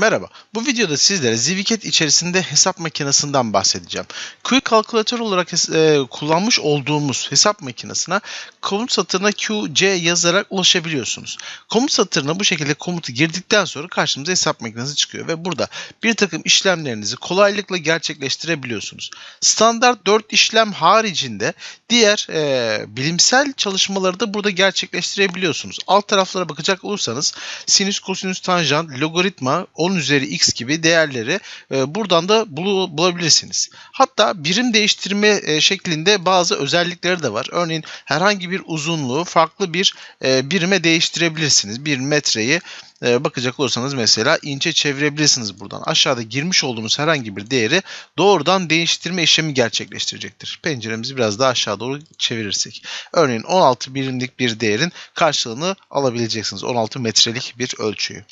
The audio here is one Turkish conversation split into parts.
Merhaba, bu videoda sizlere Ziviket içerisinde hesap makinesinden bahsedeceğim. Quick Calculator olarak e, kullanmış olduğumuz hesap makinesine komut satırına QC yazarak ulaşabiliyorsunuz. Komut satırına bu şekilde komutu girdikten sonra karşımıza hesap makinesi çıkıyor ve burada bir takım işlemlerinizi kolaylıkla gerçekleştirebiliyorsunuz. Standart 4 işlem haricinde diğer e, bilimsel çalışmaları da burada gerçekleştirebiliyorsunuz. Alt taraflara bakacak olursanız sinüs, kosinüs, tanjant, logaritma, 10 üzeri x gibi değerleri e, buradan da bulu- bulabilirsiniz. Hatta birim değiştirme e, şeklinde bazı özellikleri de var. Örneğin herhangi bir uzunluğu farklı bir e, birime değiştirebilirsiniz. Bir metreyi e, bakacak olursanız mesela inçe çevirebilirsiniz buradan. Aşağıda girmiş olduğunuz herhangi bir değeri doğrudan değiştirme işlemi gerçekleştirecektir. Penceremizi biraz daha aşağı doğru çevirirsek. Örneğin 16 birimlik bir değerin karşılığını alabileceksiniz. 16 metrelik bir ölçüyü.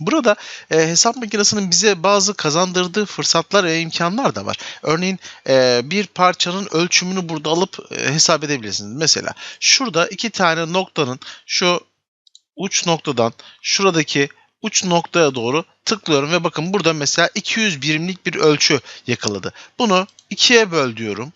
Burada e, hesap makinesinin bize bazı kazandırdığı fırsatlar ve imkanlar da var. Örneğin e, bir parçanın ölçümünü burada alıp e, hesap edebilirsiniz. Mesela şurada iki tane noktanın şu uç noktadan şuradaki uç noktaya doğru tıklıyorum ve bakın burada mesela 200 birimlik bir ölçü yakaladı. Bunu ikiye böl diyorum.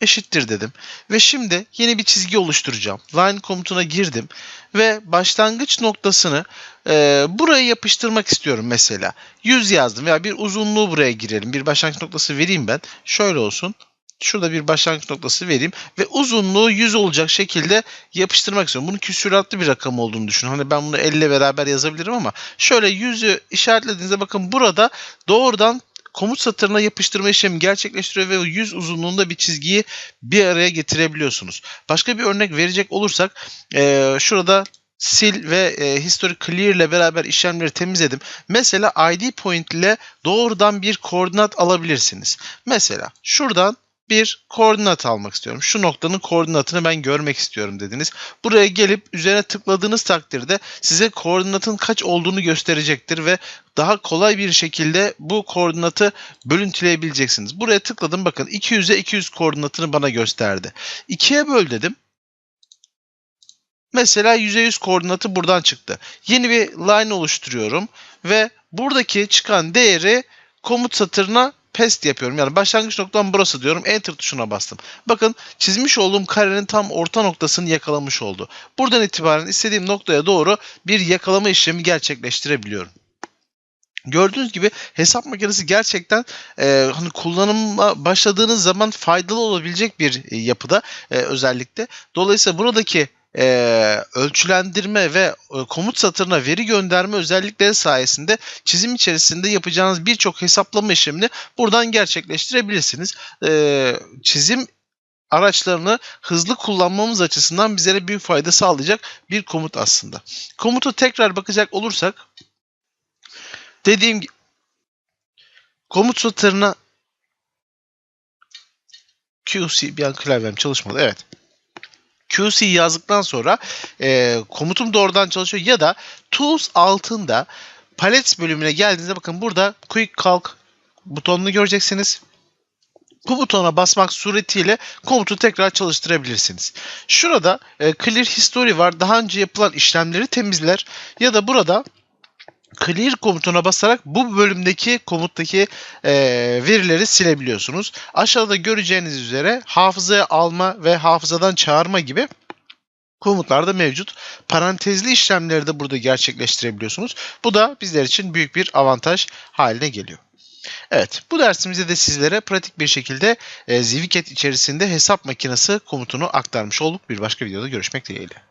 Eşittir dedim. Ve şimdi yeni bir çizgi oluşturacağım. Line komutuna girdim ve başlangıç noktasını e, buraya yapıştırmak istiyorum mesela. 100 yazdım veya bir uzunluğu buraya girelim. Bir başlangıç noktası vereyim ben. Şöyle olsun. Şurada bir başlangıç noktası vereyim ve uzunluğu 100 olacak şekilde yapıştırmak istiyorum. Bunun küsuratlı bir rakam olduğunu düşünün. Hani ben bunu elle beraber yazabilirim ama şöyle 100'ü işaretlediğinizde bakın burada doğrudan komut satırına yapıştırma işlemi gerçekleştiriyor ve o 100 uzunluğunda bir çizgiyi bir araya getirebiliyorsunuz. Başka bir örnek verecek olursak eee, şurada sil ve e, history clear ile beraber işlemleri temizledim. Mesela id point ile doğrudan bir koordinat alabilirsiniz. Mesela şuradan bir koordinat almak istiyorum. Şu noktanın koordinatını ben görmek istiyorum dediniz. Buraya gelip üzerine tıkladığınız takdirde size koordinatın kaç olduğunu gösterecektir ve daha kolay bir şekilde bu koordinatı bölüntüleyebileceksiniz. Buraya tıkladım bakın 200'e 200 koordinatını bana gösterdi. 2'ye böl dedim. Mesela %100 koordinatı buradan çıktı. Yeni bir line oluşturuyorum ve buradaki çıkan değeri komut satırına paste yapıyorum. Yani başlangıç noktam burası diyorum. Enter tuşuna bastım. Bakın çizmiş olduğum karenin tam orta noktasını yakalamış oldu. Buradan itibaren istediğim noktaya doğru bir yakalama işlemi gerçekleştirebiliyorum. Gördüğünüz gibi hesap makinesi gerçekten e, hani kullanıma başladığınız zaman faydalı olabilecek bir e, yapıda e, özellikle. Dolayısıyla buradaki e, ölçülendirme ve e, komut satırına veri gönderme özellikleri sayesinde çizim içerisinde yapacağınız birçok hesaplama işlemini buradan gerçekleştirebilirsiniz. E, çizim araçlarını hızlı kullanmamız açısından bizlere büyük fayda sağlayacak bir komut aslında. Komutu tekrar bakacak olursak dediğim gibi komut satırına QC bir an klavyem çalışmadı. Evet. QC yazdıktan sonra e, komutum doğrudan çalışıyor ya da Tools altında Palettes bölümüne geldiğinizde bakın burada Quick Calc butonunu göreceksiniz. Bu butona basmak suretiyle komutu tekrar çalıştırabilirsiniz. Şurada e, Clear History var. Daha önce yapılan işlemleri temizler ya da burada clear komutuna basarak bu bölümdeki komuttaki e, verileri silebiliyorsunuz. Aşağıda göreceğiniz üzere hafızaya alma ve hafızadan çağırma gibi komutlar da mevcut. Parantezli işlemleri de burada gerçekleştirebiliyorsunuz. Bu da bizler için büyük bir avantaj haline geliyor. Evet, bu dersimizde de sizlere pratik bir şekilde e, Ziviket içerisinde hesap makinesi komutunu aktarmış olduk. Bir başka videoda görüşmek dileğiyle.